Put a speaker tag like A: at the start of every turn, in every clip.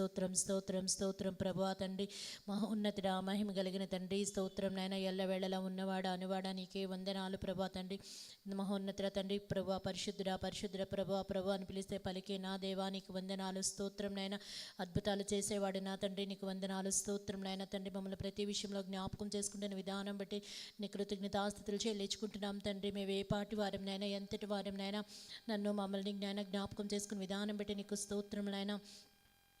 A: స్తోత్రం స్తోత్రం స్తోత్రం. ప్రభా తండ్రి మహోన్నతుడా మహిమ కలిగిన తండ్రి స్తోత్రం నాయన. ఎల్లవేళలా ఉన్నవాడా అనువాడా నీకే వందనాలు ప్రభా తండ్రి. మహోన్నతుడ తండ్రి ప్రభా పరిశుద్ధుడా పరిశుద్ధుడ ప్రభా ప్రభా అని పిలిస్తే పలికే నా దేవా నీకు వందనాలు స్తోత్రం నాయన. అద్భుతాలు చేసేవాడు నా తండ్రి నీకు వందనాలు స్తోత్రం నాయన తండ్రి. మమ్మల్ని ప్రతి విషయంలో జ్ఞాపకం చేసుకుంటున్న విధానం బట్టి నీ కృతజ్ఞతాస్థితులు చెల్లించుకుంటున్నాం తండ్రి. మేము ఏ పాటి వారం నైనా ఎంతటి వారం నైనా నన్ను మమ్మల్ని జ్ఞాన జ్ఞాపకం చేసుకున్న విధానం బట్టి నీకు స్తోత్రం నాయన.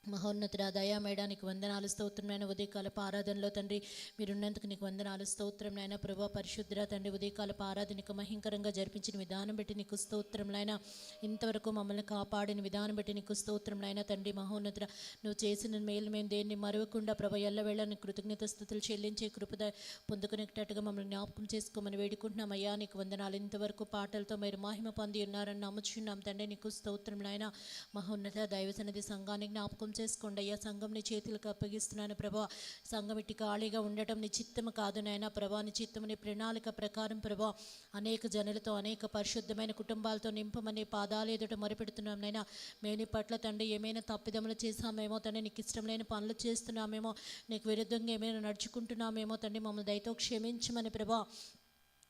A: మహోన్నతుడ దయా నీకు వందనాలు స్తోత్రం నాయన. ఉదయకాలపు ఆరాధనలో తండ్రి మీరున్నందుకు నీకు వందనాలు స్తోత్రం నాయన. ప్రభా పరిశుద్ధ్ర తండ్రి ఉదయకాలపు ఆరాధనకు మహింకరంగా జరిపించిన విధానం బట్టి నీకు స్తోత్రం నాయన. ఇంతవరకు మమ్మల్ని కాపాడిన విధానం బట్టి నీకు స్తోత్రం నాయన తండ్రి మహోన్నతుడ. నువ్వు చేసిన మేలు మేము దేన్ని మరవకుండా ప్రభ ఎల్లవేళ నీ కృతజ్ఞత స్థుతులు చెల్లించే కృపద పొందుకునేటట్టుగా మమ్మల్ని జ్ఞాపకం చేసుకోమని వేడుకుంటున్నాం. అయ్యా నీకు వందనాలు. ఇంతవరకు పాటలతో మీరు మహిమ పొంది ఉన్నారని నమ్ముచున్నాం తండ్రి. నీకు స్తోత్రం నాయన. మహోన్నత దైవ సన్నిధి సంఘాన్ని జ్ఞాపకం చేసుకోండి. అయ్యా సంఘం నీ చేతులకు అప్పగిస్తున్నాను ప్రభా. సంఘం ఇటు ఖాళీగా ఉండటం నీ చిత్తము కాదు నాయన ప్రభా. నీ చిత్తము నీ ప్రణాళిక ప్రకారం ప్రభా. అనేక జనులతో అనేక పరిశుద్ధమైన కుటుంబాలతో నింపమని పాదాలు ఎదుట మొరపెడుతున్నాం నైనా మేము పట్ల తండ్రి ఏమైనా తప్పిదములు చేసామేమో తండ్రి నీకు ఇష్టం లేని పనులు చేస్తున్నామేమో నీకు విరుద్ధంగా ఏమైనా నడుచుకుంటున్నామేమో తండ్రి మమ్మల్ని దయతో క్షమించమని ప్రభా.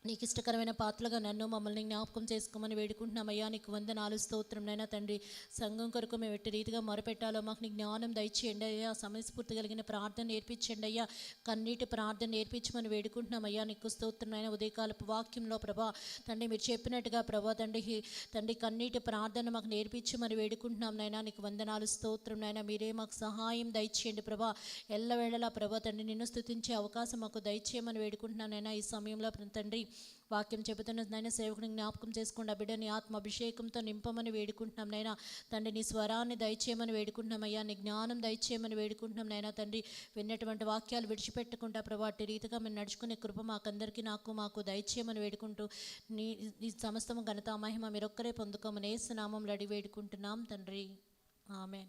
A: నీకు ఇష్టకరమైన పాత్రలుగా నన్ను మమ్మల్ని జ్ఞాపకం చేసుకోమని వేడుకుంటున్నామయ్యా. నీకు వందనాలు స్తోత్రం నైనా తండ్రి. సంఘం కొరకు మేము ఎట్టి రీతిగా మొరపెట్టాలో మాకు నీ జ్ఞానం దయచేయండి అయ్యా. సమయస్ఫూర్తి కలిగిన ప్రార్థన నేర్పించండి అయ్యా. కన్నీటి ప్రార్థన నేర్పించమని వేడుకుంటున్నామయ్యా. నీకు స్తోత్రం అయినా ఉదయకాలపు వాక్యంలో ప్రభా. తండ్రి మీరు చెప్పినట్టుగా ప్రభా తండ్రి తండ్రి కన్నీటి ప్రార్థన మాకు నేర్పించమని వేడుకుంటున్నాం నైనా. నీకు వందనాలు స్తోత్రం నైనా. మీరే మాకు సహాయం దయచేయండి ప్రభా. ఎల్లవేళలా ప్రభా తండ్రి నిన్ను స్తుతించే అవకాశం మాకు దయచేయమని వేడుకుంటున్నాను నైనా. ఈ సమయంలో తండ్రి వాక్యం చెబుతున్న నైనా సేవకుని జ్ఞాపకం చేసుకోండి. బిడ్డని ఆత్మ అభిషేకంతో నింపమని వేడుకుంటున్నాం నైనా తండ్రి నీ స్వరాన్ని దయచేయమని వేడుకుంటున్నాం అయ్యా. నీ జ్ఞానం దయచేయమని వేడుకుంటున్నాం నైనా తండ్రి విన్నటువంటి వాక్యాలు విడిచిపెట్టకుండా ప్రభా రీతిగా మేము నడుచుకునే కృప మాకందరికీ నాకు మాకు దయచేయమని వేడుకుంటూ నీ నీ సమస్తము ఘనత మహిమ మీరొక్కరే పొందుకోమని ఏసునామం అడిగి వేడుకుంటున్నాం తండ్రి. ఆమె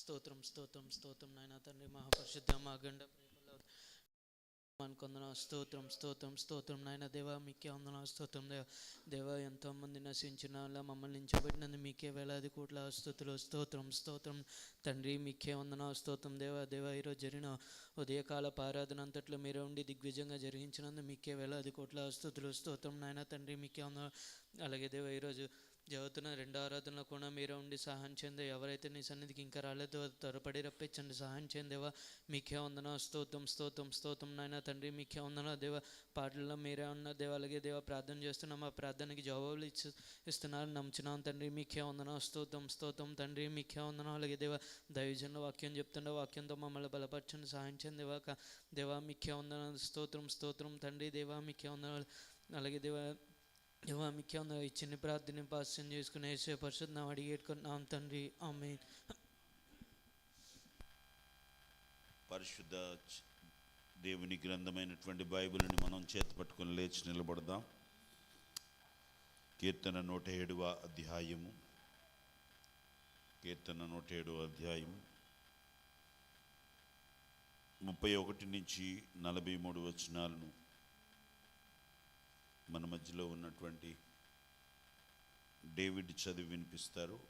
B: స్తోత్రం స్తోత్రం స్తోత్రం నాయన తండ్రి మహాపరిశుద్ధ మా గండ ప్రేమలో అనుకుందన స్తోత్రం స్తోత్రం స్తోత్రం నాయన దేవా మీకే వందన స్తోత్రం దేవ. దేవా ఎంతోమంది నశించిన అలా మమ్మల్ని నించబెట్టినందు మీకే వేలాది కోట్ల స్థుతులు స్తోత్రం స్తోత్రం తండ్రి మీకే వందన స్తోత్రం దేవా. దేవా ఈరోజు జరిగిన ఉదయకాల పారాధన అంతట్లో మీరు ఉండి దిగ్విజయంగా జరిగించినందు మీకే వేలాది కోట్ల స్థుతులు స్తోత్రం నాయన తండ్రి మీకే వందన అలాగే దేవా ఈరోజు జగతున్న రెండో ఆరాధనలో కూడా మీరు ఉండి సహాయం చేయండి. ఎవరైతే నీ సన్నిధికి ఇంకా రాలేదో త్వరపడి రప్పించండి. సహాయం చేయండి మీకే వందన స్తోత్రం స్తోత్రం స్తోత్రం నాయన తండ్రి. మీకే ఉందనో దేవ. పాటల్లో మీరే ఉన్న దేవ. అలాగే దేవ ప్రార్థన చేస్తున్నాం. ఆ ప్రార్థనకి జవాబులు ఇచ్చు ఇస్తున్నారు. నమ్ముచున్నాం తండ్రి. మీకే ఉందనో స్తోత్రం స్తోత్రం తండ్రి. మీకే ఉందనో అలాగే దేవ దైవజనుల వాక్యం చెప్తుండే వాక్యంతో మమ్మల్ని బలపరచండి. సహాయం చేయండి దేవా. దేవా మీకే ఉందన స్తోత్రం స్తోత్రం తండ్రి. దేవా మీకే ఉందన అలాగే దేవా ఇవా ముఖ్యంగా వందన ఈ చిన్న ప్రార్థన పాస్యం చేసుకుని వేసే పరిశుద్ధ అడిగేట్టుకున్నాం తండ్రి ఆమె
C: పరిశుద్ధ దేవుని గ్రంథమైనటువంటి బైబిల్ని మనం చేతి పట్టుకొని లేచి నిలబడదాం కీర్తన నూట ఏడవ అధ్యాయము కీర్తన నూట ఏడవ అధ్యాయం ముప్పై ఒకటి నుంచి నలభై మూడు వచనాలను మన మధ్యలో ఉన్నటువంటి డేవిడ్ చదివి వినిపిస్తారు.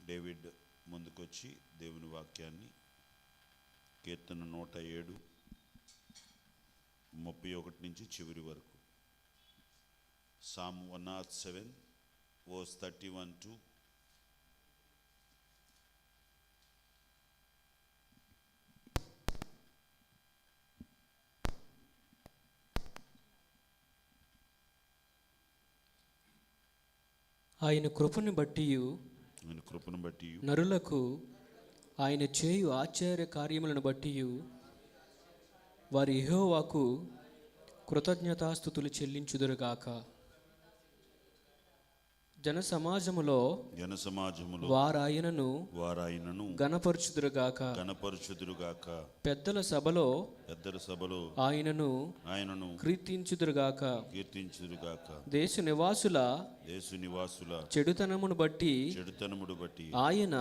C: డేవిడ్ ముందుకొచ్చి దేవుని వాక్యాన్ని కీర్తన నూట ఏడు ముప్పై ఒకటి నుంచి చివరి వరకు. సామ్ వన్ నాట్ సెవెన్ ఓస్ థర్టీ వన్ టు
D: ఆయన కృపను బట్టి
C: ఆయన కృపను బట్టి
D: నరులకు ఆయన చేయు ఆశ్చర్య కార్యములను బట్టి వారి యెహోవాకు కృతజ్ఞతాస్థుతులు చెల్లించుదురుగాక. జన సమాజములో
C: జన సమాజములో
D: వారాయనను
C: వారాయనను
D: గణపరచుదురుగాక
C: గణపరచుదురుగాక
D: పెద్దల సభలో
C: పెద్దల సభలో
D: ఆయనను
C: ఆయనను
D: కీర్తించుదురుగాక.
C: కీర్తించుదురుగాక.
D: దేశ నివాసుల
C: దేశ నివాసుల
D: చెడుతనమును బట్టి
C: చెడుతనముడు బట్టి
D: ఆయన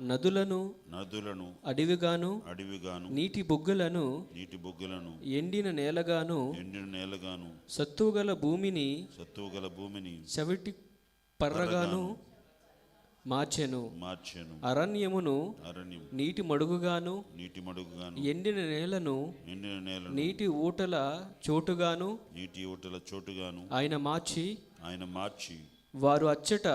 D: నదులను
C: నదులను
D: అడవిగాను
C: అడవిగాను
D: నీటి బుగ్గలను
C: నీటి బొగ్గులను
D: ఎండిన నేలగాను
C: ఎండిన నేలగాను
D: సత్తుగల భూమిని
C: సత్తువు గల భూమిని
D: చవిటి పర్రగాను మార్చెను
C: మార్చెను
D: అరణ్యమును
C: అరణ్యం
D: నీటి మడుగుగాను
C: నీటి మడుగుగాను
D: ఎండిన నేలను
C: ఎండిన నేలను
D: నీటి ఊటల చోటుగాను
C: నీటి ఊటల చోటుగాను
D: ఆయన మార్చి
C: ఆయన మార్చి
D: వారు అచ్చట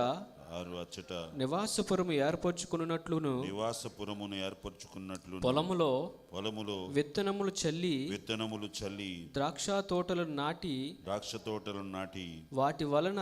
C: అచ్చట
D: నివాసపురము ఏర్పరచుకున్నట్లును
C: నివాసపురమును ఏర్పరచుకున్నట్లు
D: పొలములో
C: పొలములో
D: విత్తనములు చల్లి
C: విత్తనములు చల్లి
D: ద్రాక్ష తోటలను నాటి
C: ద్రాక్ష తోటలను నాటి
D: వాటి వలన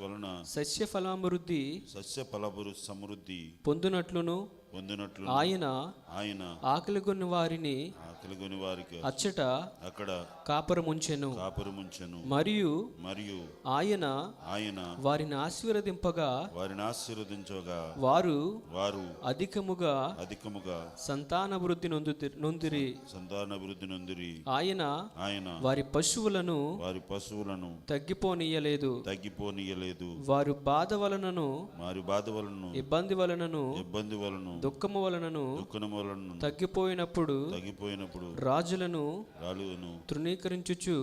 C: వలన
D: సస్య ఫలాభివృద్ధి
C: సస్య ఫలభురు సమృద్ధి
D: పొందినట్లును
C: పొందినట్లు
D: ఆయన
C: ఆయన
D: ఆకలిగొని వారిని
C: ఆకలిగొని వారికి
D: అచ్చట
C: అక్కడ
D: కాపరముంచెను.
C: కాపురముంచెను.
D: మరియు
C: మరియు
D: ఆయన
C: ఆయన
D: వారిని ఆశీర్వదింపగా
C: వారిని ఆశీర్వదించగా
D: వారు
C: వారు
D: అధికముగా
C: అధికముగా
D: సంతానభివృద్ధి నొందు నొందిరి.
C: సంతానాభివృద్ధి నందిరి.
D: ఆయన
C: ఆయన
D: వారి పశువులను
C: వారి పశువులను
D: తగ్గిపోనీయలేదు.
C: తగ్గిపోనీయలేదు.
D: వారు బాధ వలనను
C: వారి బాధ వలన
D: ఇబ్బంది వలనను
C: ఇబ్బంది వలన
D: దుఃఖము వలనను
C: దుఃఖం వలన
D: తగ్గిపోయినప్పుడు
C: తగ్గిపోయినప్పుడు
D: రాజులను
C: రాలును
D: తృణీకరించుచు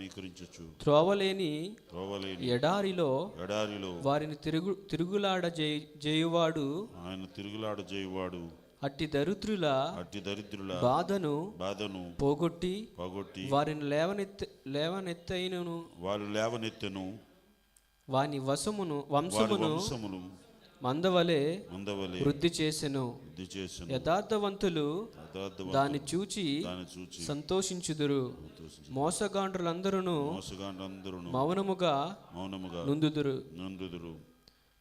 C: నీకరించచ్చు
D: త్రోవలేని
C: త్రోవలేని
D: ఎడారిలో
C: ఎడారిలో
D: వారిని తిరుగు తిరుగులాడ చేయువాడు
C: ఆయన తిరుగులాడ చేయువాడు
D: అట్టి దరిద్రుల
C: అట్టి దరిద్రుల
D: బాధను
C: బాధను
D: పోగొట్టి
C: పోగొట్టి
D: వారిని లేవనెత్త లేవనెత్తైనను
C: వాళ్ళు లేవనెత్తెను
D: వాని వశమును
C: వారి
D: వంశమును
C: వంశమును
D: మందవలే
C: ముందవలే
D: వృద్ధి చేసెను.
C: వృద్ధి చేసిన.
D: యథార్థవంతులు దాన్ని చూచి సంతోషించుదురు. మోసగాండ్రులందరూ మౌనముగా
C: మౌనముగా
D: నుందుదురు.
C: నందుదురు.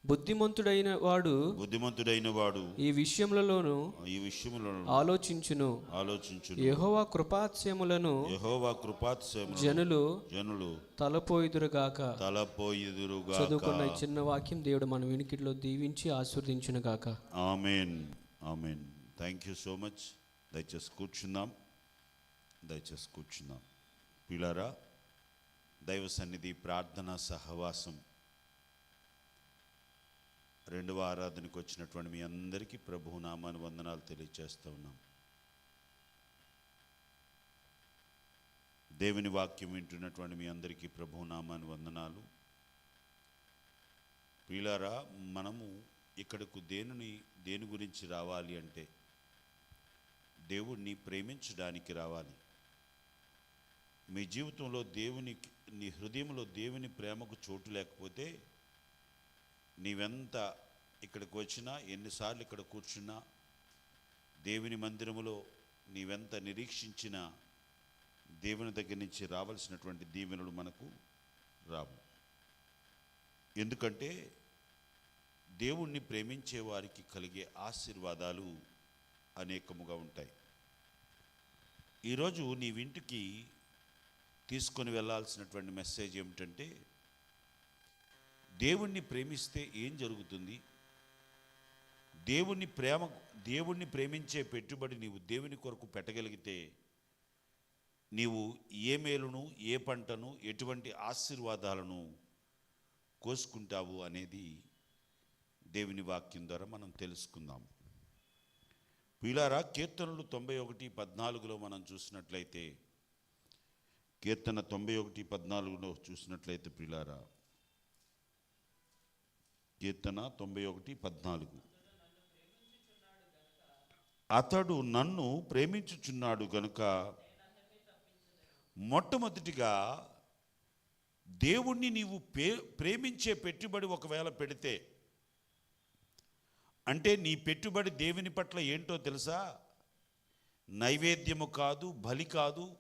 D: బుద్ధిమంతుడైన వాడు
C: బుద్ధిమంతుడైన వాడు
D: ఈ విషయములలోను
C: ఈ విషయములను
D: ఆలోచించును.
C: ఆలోచించు
D: యెహోవా కృపాత్స్యములను
C: యెహోవా కృపాత్సయమును
D: జనులు
C: జనులు
D: తలపోయిదురుగాక.
C: తలపోయిదురుగా
D: చదువుకున్న చిన్న వాక్యం దేవుడు మన వినికిడిలో దీవించి ఆశీర్వదించునుగాక.
C: Amen. Amen. Thank you so much దయచేసి కూర్చుందాం. దయచేసి కూర్చుందాం. పిల్లారా దైవ సన్నిధి ప్రార్థన సహవాసం రెండవ ఆరాధనకు వచ్చినటువంటి మీ అందరికీ ప్రభు నామాను వందనాలు తెలియజేస్తూ ఉన్నాం. దేవుని వాక్యం వింటున్నటువంటి మీ అందరికీ ప్రభు నామాను వందనాలు. ప్రియులారా మనము ఇక్కడకు దేనిని దేని గురించి రావాలి అంటే దేవుణ్ణి ప్రేమించడానికి రావాలి. మీ జీవితంలో దేవుని నీ హృదయంలో దేవుని ప్రేమకు చోటు లేకపోతే నీవెంత ఇక్కడికి వచ్చినా ఎన్నిసార్లు ఇక్కడ కూర్చున్నా దేవుని మందిరములో నీవెంత నిరీక్షించినా దేవుని దగ్గర నుంచి రావాల్సినటువంటి దీవెనలు మనకు రావు. ఎందుకంటే దేవుణ్ణి ప్రేమించే వారికి కలిగే ఆశీర్వాదాలు అనేకముగా ఉంటాయి. ఈరోజు నీ ఇంటికి తీసుకొని వెళ్ళాల్సినటువంటి మెసేజ్ ఏమిటంటే దేవుణ్ణి ప్రేమిస్తే ఏం జరుగుతుంది? దేవుణ్ణి ప్రేమ దేవుణ్ణి ప్రేమించే పెట్టుబడి నీవు దేవుని కొరకు పెట్టగలిగితే నీవు ఏ మేలును ఏ పంటను ఎటువంటి ఆశీర్వాదాలను కోసుకుంటావు అనేది దేవుని వాక్యం ద్వారా మనం తెలుసుకుందాం. పీలారా కీర్తనలు తొంభై ఒకటి పద్నాలుగులో మనం చూసినట్లయితే కీర్తన తొంభై ఒకటి పద్నాలుగులో చూసినట్లయితే పీలారా కీర్తన తొంభై ఒకటి పద్నాలుగు. అతడు నన్ను ప్రేమించుచున్నాడు గనుక మొట్టమొదటిగా దేవుణ్ణి నీవు పే ప్రేమించే పెట్టుబడి ఒకవేళ పెడితే అంటే నీ పెట్టుబడి దేవుని పట్ల ఏంటో తెలుసా? నైవేద్యము కాదు బలి కాదు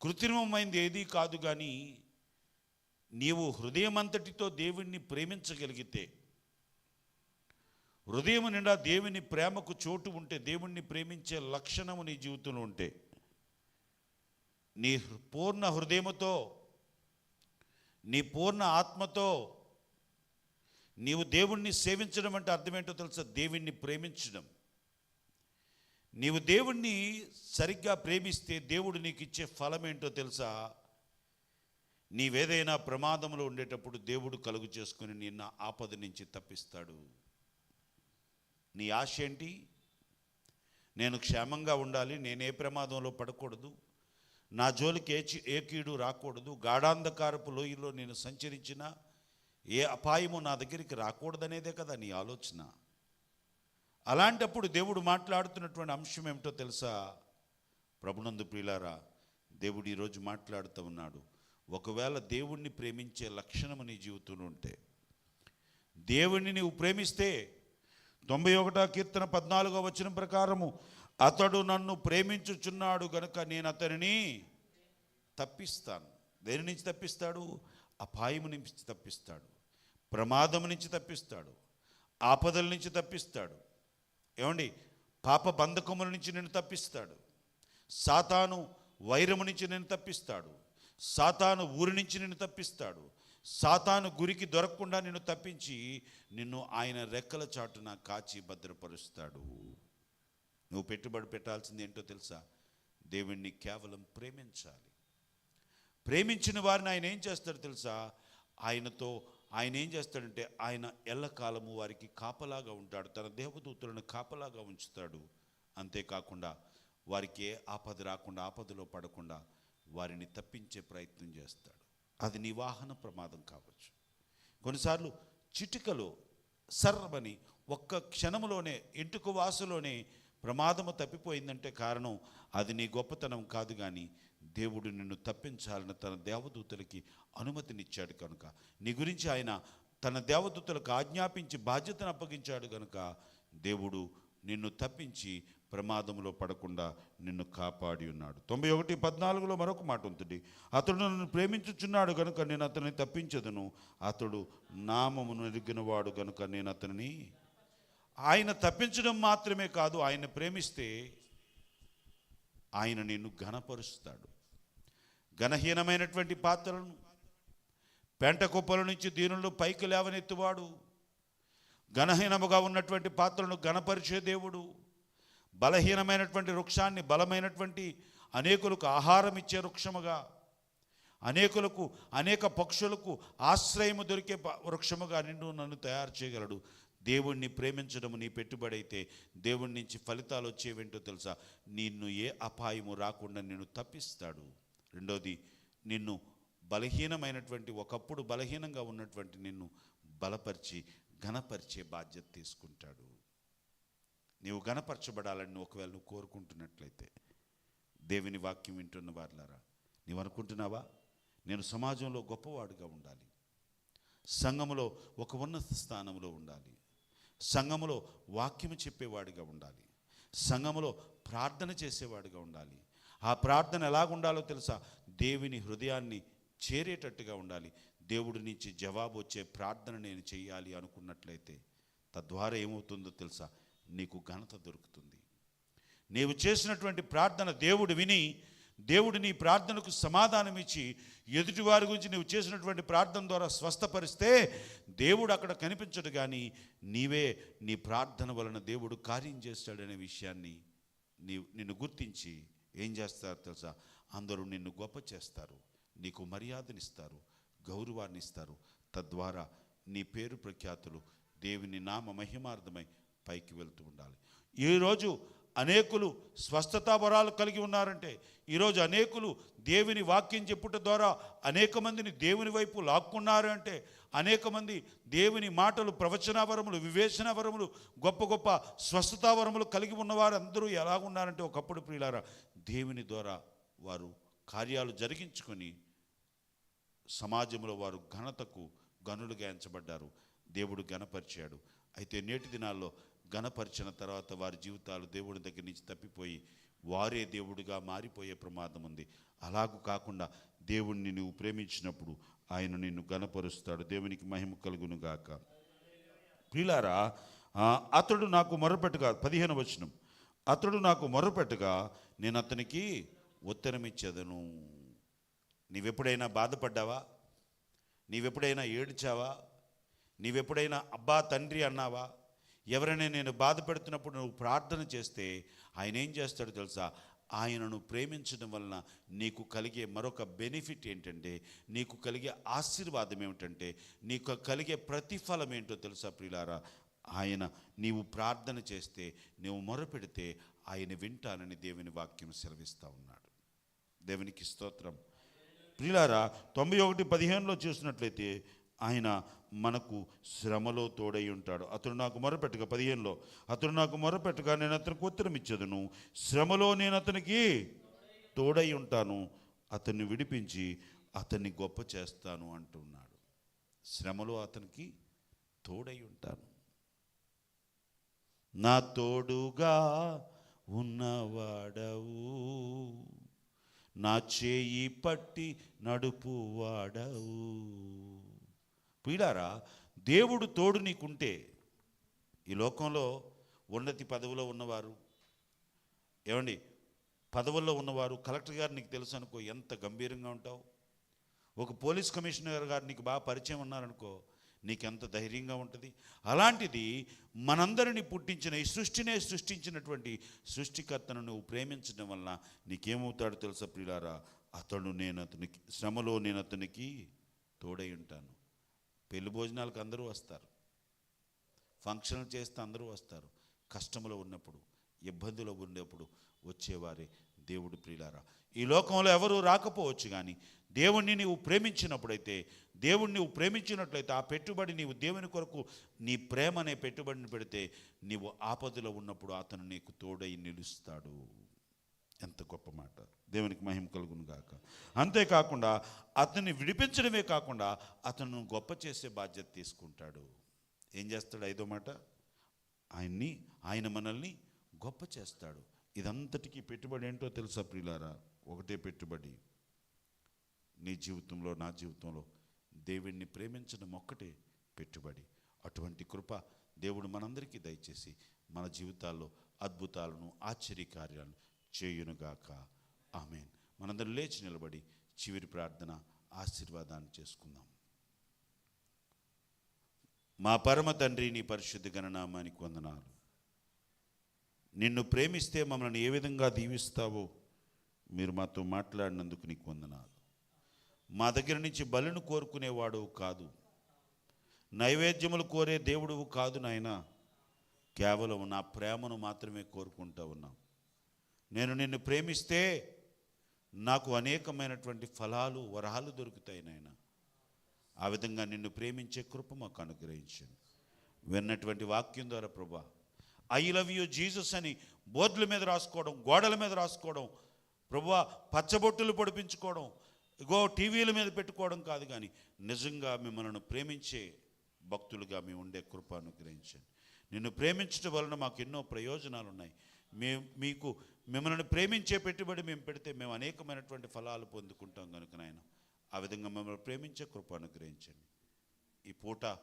C: కృత్రిమమైంది ఏది కాదు కానీ నీవు హృదయమంతటితో దేవుణ్ణి ప్రేమించగలిగితే హృదయం నిండా దేవుని ప్రేమకు చోటు ఉంటే దేవుణ్ణి ప్రేమించే లక్షణము నీ జీవితంలో ఉంటే నీ పూర్ణ హృదయముతో నీ పూర్ణ ఆత్మతో నీవు దేవుణ్ణి సేవించడం అంటే అర్థమేంటో తెలుసా? దేవుణ్ణి ప్రేమించడం. నీవు దేవుణ్ణి సరిగ్గా ప్రేమిస్తే దేవుడు నీకు ఇచ్చే ఫలం ఏంటో తెలుసా? నీవేదైనా ప్రమాదంలో ఉండేటప్పుడు దేవుడు కలుగు చేసుకుని నిన్న ఆపద నుంచి తప్పిస్తాడు. నీ ఆశ ఏంటి? నేను క్షేమంగా ఉండాలి నేనే ప్రమాదంలో పడకూడదు నా జోలికి ఏ చి- ఏ కీడు రాకూడదు గాఢాంధకారపు లోయలో నేను సంచరించినా ఏ అపాయము నా దగ్గరికి రాకూడదనేదే కదా నీ ఆలోచన. అలాంటప్పుడు దేవుడు మాట్లాడుతున్నటువంటి అంశం ఏమిటో తెలుసా? ప్రభునందు ప్రియులారా దేవుడు ఈరోజు మాట్లాడుతూ ఉన్నాడు. ఒకవేళ దేవుణ్ణి ప్రేమించే లక్షణం నీ జీవితంలో ఉంటే దేవుణ్ణి నీవు ప్రేమిస్తే తొంభై ఒకటో కీర్తన పద్నాలుగో వచ్చిన ప్రకారము అతడు నన్ను ప్రేమించుచున్నాడు గనుక నేను అతనిని తప్పిస్తాను. దేని నుంచి తప్పిస్తాడు? అపాయము నుంచి తప్పిస్తాడు. ప్రమాదం నుంచి తప్పిస్తాడు. ఆపదల నుంచి తప్పిస్తాడు. ఏమండి? పాప బంధకముల నుంచి నేను తప్పిస్తాడు. సాతాను వైరము నుంచి నేను తప్పిస్తాడు. సాతాను ఊరి నుంచి నిన్ను తప్పిస్తాడు. సాతాను గురికి దొరకకుండా నిన్ను తప్పించి నిన్ను ఆయన రెక్కల చాటున కాచి భద్రపరుస్తాడు. నువ్వు పెట్టుబడి పెట్టాల్సింది ఏంటో తెలుసా? దేవుణ్ణి కేవలం ప్రేమించాలి. ప్రేమించిన వారిని ఆయన ఏం చేస్తాడు తెలుసా? ఆయనతో ఆయన ఏం చేస్తాడంటే ఆయన ఎల్లకాలము వారికి కాపలాగా ఉంటాడు. తన దేవదూతులను కాపలాగా ఉంచుతాడు. అంతేకాకుండా వారికి ఏ ఆపద రాకుండా ఆపదలో పడకుండా వారిని తప్పించే ప్రయత్నం చేస్తాడు. అది నీ వాహన ప్రమాదం కావచ్చు. కొన్నిసార్లు చిటికలో సర్రమని ఒక్క క్షణములోనే ఇంటికి వాసులోనే ప్రమాదము తప్పిపోయిందంటే కారణం అది నీ గొప్పతనం కాదు కానీ దేవుడు నిన్ను తప్పించాలని తన దేవదూతలకి అనుమతినిచ్చాడు కనుక. నీ గురించి ఆయన తన దేవదూతలకు ఆజ్ఞాపించి బాధ్యతను అప్పగించాడు కనుక దేవుడు నిన్ను తప్పించి ప్రమాదంలో పడకుండా నిన్ను కాపాడి ఉన్నాడు. తొంభై ఒకటి పద్నాలుగులో మరొక మాట ఉంటుంది అతడు నన్ను ప్రేమించుచున్నాడు కనుక నేను అతన్ని తప్పించదును. అతడు నామమును ఎరిగినవాడు కనుక నేను అతనిని ఆయన తప్పించడం మాత్రమే కాదు ఆయన ప్రేమిస్తే ఆయన నిన్ను ఘనపరుస్తాడు. ఘనహీనమైనటువంటి పాత్రలను పెంట కుప్పల నుంచి దీనిలో పైకి లేవనెత్తువాడు. ఘనహీనముగా ఉన్నటువంటి పాత్రలను ఘనపరిచే దేవుడు. బలహీనమైనటువంటి వృక్షాన్ని బలమైనటువంటి అనేకులకు ఆహారం ఇచ్చే వృక్షముగా అనేకులకు అనేక పక్షులకు ఆశ్రయము దొరికే వృక్షముగా నిన్ను నన్ను తయారు చేయగలడు. దేవుణ్ణి ప్రేమించడము నీ పెట్టుబడి అయితే దేవుడి నుంచి ఫలితాలు వచ్చేవేంటో తెలుసా? నిన్ను ఏ అపాయము రాకుండా నిన్ను తప్పిస్తాడు. రెండోది నిన్ను బలహీనమైనటువంటి ఒకప్పుడు బలహీనంగా ఉన్నటువంటి నిన్ను బలపరిచి ఘనపరిచే బాధ్యత తీసుకుంటాడు. నీవు గణపరచబడాలని నువ్వు ఒకవేళ నువ్వు కోరుకుంటున్నట్లయితే దేవుని వాక్యం వింటున్న వారిలారా నీవు అనుకుంటున్నావా? నేను సమాజంలో గొప్పవాడుగా ఉండాలి. సంఘములో ఒక ఉన్నత స్థానంలో ఉండాలి. సంఘములో వాక్యము చెప్పేవాడిగా ఉండాలి. సంఘములో ప్రార్థన చేసేవాడిగా ఉండాలి. ఆ ప్రార్థన ఎలాగుండాలో తెలుసా? దేవుని హృదయాన్ని చేరేటట్టుగా ఉండాలి. దేవుడి నుంచి జవాబు వచ్చే ప్రార్థన నేను చేయాలి అనుకున్నట్లయితే తద్వారా ఏమవుతుందో తెలుసా? నీకు ఘనత దొరుకుతుంది. నీవు చేసినటువంటి ప్రార్థన దేవుడు విని దేవుడు నీ ప్రార్థనకు సమాధానం ఇచ్చి ఎదుటివారి గురించి నువ్వు చేసినటువంటి ప్రార్థన ద్వారా స్వస్థపరిస్తే దేవుడు అక్కడ కనిపించడు కానీ నీవే నీ ప్రార్థన వలన దేవుడు కార్యం చేస్తాడనే విషయాన్ని నీ నిన్ను గుర్తించి ఏం చేస్తారు తెలుసా? అందరూ నిన్ను గొప్ప చేస్తారు నీకు మర్యాదనిస్తారు గౌరవాన్ని ఇస్తారు తద్వారా నీ పేరు ప్రఖ్యాతులు దేవుని నామ మహిమార్థమై పైకి వెళ్తూ ఉండాలి. ఈరోజు అనేకులు స్వస్థతా వరాలు కలిగి ఉన్నారంటే ఈరోజు అనేకులు దేవుని వాక్యం చెప్పుట ద్వారా అనేక మందిని దేవుని వైపు లాక్కున్నారు అంటే అనేక మంది దేవుని మాటలు ప్రవచన వరములు వివేచన వరములు గొప్ప గొప్ప స్వస్థతావరములు కలిగి ఉన్నవారు అందరూ ఎలా ఉన్నారంటే ఒకప్పుడు ప్రియులారా దేవుని ద్వారా వారు కార్యాలు జరిగించుకొని సమాజంలో వారు ఘనతకు గనులుగా ఎంచబడ్డారు. దేవుడు ఘనపరిచాడు. అయితే నేటి దినాల్లో గణపరిచిన తర్వాత వారి జీవితాలు దేవుడి దగ్గర నుంచి తప్పిపోయి వారే దేవుడిగా మారిపోయే ప్రమాదం ఉంది. అలాగూ కాకుండా దేవుణ్ణి నువ్వు ప్రేమించినప్పుడు ఆయన నిన్ను గణపరుస్తాడు దేవునికి మహిమ కలుగును గాక. ప్రియులారా అతడు నాకు మొరపెట్టుగా పదిహేను వచనం. అతడు నాకు మొరపెట్టుగా నేను అతనికి ఉత్తరం ఇచ్చేదను. నీవెప్పుడైనా బాధపడ్డావా? నీవెప్పుడైనా ఏడ్చావా? నీవెప్పుడైనా అబ్బా తండ్రి అన్నావా? ఎవరైనా నేను బాధ పెడుతున్నప్పుడు నువ్వు ప్రార్థన చేస్తే ఆయన ఏం చేస్తాడో తెలుసా? ఆయనను ప్రేమించడం వలన నీకు కలిగే మరొక బెనిఫిట్ ఏంటంటే నీకు కలిగే ఆశీర్వాదం ఏమిటంటే నీకు కలిగే ప్రతిఫలం ఏంటో తెలుసా ప్రియులారా? ఆయన నీవు ప్రార్థన చేస్తే నీవు మొరపెడితే ఆయన వింటానని దేవుని వాక్యం సెలవిస్తూ ఉన్నాడు. దేవునికి స్తోత్రం. ప్రియులారా తొంభై ఒకటి పదిహేనులో చూసినట్లయితే ఆయన మనకు శ్రమలో తోడై ఉంటాడు. అతడు నాకు మొరపెట్టగా పదిహేనులో అతడు నాకు మొరపెట్టగా నేను అతనికి ఉత్తరం ఇచ్చదును. శ్రమలో నేను అతనికి తోడై ఉంటాను. అతన్ని విడిపించి అతన్ని గొప్ప చేస్తాను అంటున్నాడు. శ్రమలో అతనికి తోడై ఉంటాను. నా తోడుగా ఉన్నవాడవు. నా చేయి పట్టి నడుపు పీడారా దేవుడు తోడు నీకుంటే ఈ లోకంలో ఉన్నతి పదవిలో ఉన్నవారు ఏమండి? పదవుల్లో ఉన్నవారు కలెక్టర్ గారు నీకు తెలుసు అనుకో ఎంత గంభీరంగా ఉంటావు. ఒక పోలీస్ కమిషనర్ గారు నీకు బాగా పరిచయం ఉన్నారనుకో నీకెంత ధైర్యంగా ఉంటుంది. అలాంటిది మనందరిని పుట్టించిన ఈ సృష్టినే సృష్టించినటువంటి సృష్టికర్తను నువ్వు ప్రేమించడం వలన నీకేమవుతాడో తెలుసా ప్రియులారా? అతడు నేను అతనికి శ్రమలో నేను అతనికి తోడై ఉంటాను. పెళ్ళి భోజనాలకు అందరూ వస్తారు. ఫంక్షన్లు చేస్తే అందరూ వస్తారు. కష్టంలో ఉన్నప్పుడు ఇబ్బందులో ఉండేప్పుడు వచ్చేవారే దేవుడు ప్రియులారా. ఈ లోకంలో ఎవరు రాకపోవచ్చు కానీ దేవుణ్ణి నీవు ప్రేమించినప్పుడైతే దేవుణ్ణి నువ్వు ప్రేమించినట్లయితే ఆ పెట్టుబడి నీవు దేవుని కొరకు నీ ప్రేమ అనే పెట్టుబడిని పెడితే నీవు ఆపదలో ఉన్నప్పుడు అతను నీకు తోడై నిలుస్తాడు. ఎంత గొప్ప మాట. దేవునికి మహిమ కలుగును గాక. అంతేకాకుండా అతన్ని విడిపించడమే కాకుండా అతను గొప్ప చేసే బాధ్యత తీసుకుంటాడు. ఏం చేస్తాడు ఐదో మాట? ఆయన్ని ఆయన మనల్ని గొప్ప చేస్తాడు. ఇదంతటికీ పెట్టుబడి ఏంటో తెలుసా ప్రియులారా? ఒకటే పెట్టుబడి. నీ జీవితంలో నా జీవితంలో దేవుణ్ణి ప్రేమించడం ఒక్కటే పెట్టుబడి. అటువంటి కృప దేవుడు మనందరికీ దయచేసి మన జీవితాల్లో అద్భుతాలను ఆశ్చర్యకార్యాలను చేయునుగాక. ఆమెన్. మనందరం లేచి నిలబడి చివరి ప్రార్థన ఆశీర్వాదాన్ని చేసుకుందాం. మా పరమ తండ్రి నీ పరిశుద్ధ గణనామానికి వందనాలు. నిన్ను ప్రేమిస్తే మమ్మల్ని ఏ విధంగా దీవిస్తావో మీరు మాతో మాట్లాడినందుకు నీకు వందనాలు. మా దగ్గర నుంచి బలును కోరుకునేవాడు కాదు. నైవేద్యములు కోరే దేవుడువు కాదు నాయన. కేవలం నా ప్రేమను మాత్రమే కోరుకుంటా ఉన్నాం. నేను నిన్ను ప్రేమిస్తే నాకు అనేకమైనటువంటి ఫలాలు వరాలు దొరుకుతాయి నాయన. ఆ విధంగా నిన్ను ప్రేమించే కృప మాకు అనుగ్రహించండి. విన్నటువంటి వాక్యం ద్వారా ప్రభా ఐ లవ్ యూ జీసస్ అని బోర్డుల మీద రాసుకోవడం గోడల మీద రాసుకోవడం ప్రభా పచ్చబొట్టులు పొడిపించుకోవడం ఇగో టీవీల మీద పెట్టుకోవడం కాదు కానీ నిజంగా మిమ్మల్ని ప్రేమించే భక్తులుగా మేము ఉండే కృప అనుగ్రహించండి. నిన్ను ప్రేమించడం వలన మాకు ఎన్నో ప్రయోజనాలు ఉన్నాయి మేము మీకు మిమ్మల్ని ప్రేమించే పెట్టుబడి మేము పెడితే మేము అనేకమైనటువంటి ఫలాలు పొందుకుంటాం కనుక నాయన. ఆ విధంగా మిమ్మల్ని ప్రేమించే కృప అనుగ్రహించండి. ఈ పూట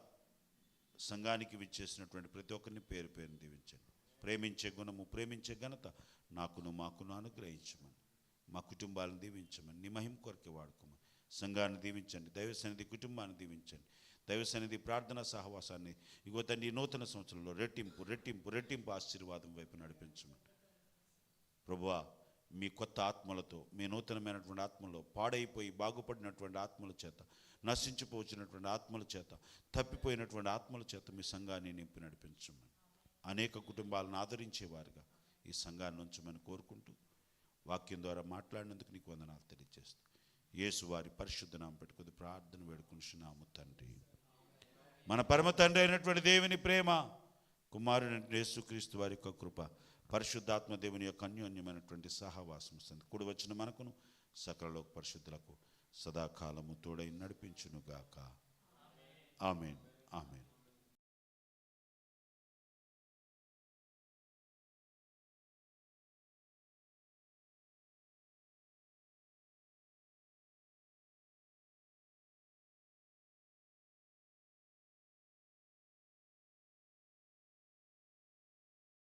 C: సంఘానికి విచ్చేసినటువంటి ప్రతి ఒక్కరిని పేరు పేరుని దీవించండి. ప్రేమించే గుణము ప్రేమించే ఘనత నాకును మాకును అనుగ్రహించమని. మా కుటుంబాలను దీవించమని నీ మహిమ కొరకే వాడుకోమని. సంఘాన్ని దీవించండి దైవ సన్నిధి కుటుంబాన్ని దీవించండి. దైవ సన్నిధి ప్రార్థన సహవాసాన్ని. ఇగో తండ్రి నూతన సంవత్సరంలో రెట్టింపు రెట్టింపు రెట్టింపు ఆశీర్వాదం వైపు నడిపించమని. ప్రభువా మీ కొత్త ఆత్మలతో మీ నూతనమైనటువంటి ఆత్మలో పాడైపోయి బాగుపడినటువంటి ఆత్మల చేత నశించిపోవచ్చినటువంటి ఆత్మల చేత తప్పిపోయినటువంటి ఆత్మల చేత మీ సంఘాన్ని నింపి నడిపించమని. అనేక కుటుంబాలను ఆదరించేవారుగా ఈ సంఘాన్ని ఉంచమని కోరుకుంటూ వాక్యం ద్వారా మాట్లాడినందుకు నీకు వందనాలు తెలియజేస్తాను యేసు వారి పరిశుద్ధ నామం పెట్టుకుని ప్రార్థన వేడుకుంటున్నాము తండ్రి. మన పరమ తండ్రి అయినటువంటి దేవుని ప్రేమ కుమారుని యేసుక్రీస్తు వారి యొక్క కృప పరిశుద్ధాత్మ దేవుని యొక్క అన్యోన్యమైనటువంటి సహవాసం సంది. కూడి వచ్చిన మనకును సకలలో పరిశుద్ధులకు సదాకాలము తోడై నడిపించునుగాక. ఆమెన్. ఆమెన్.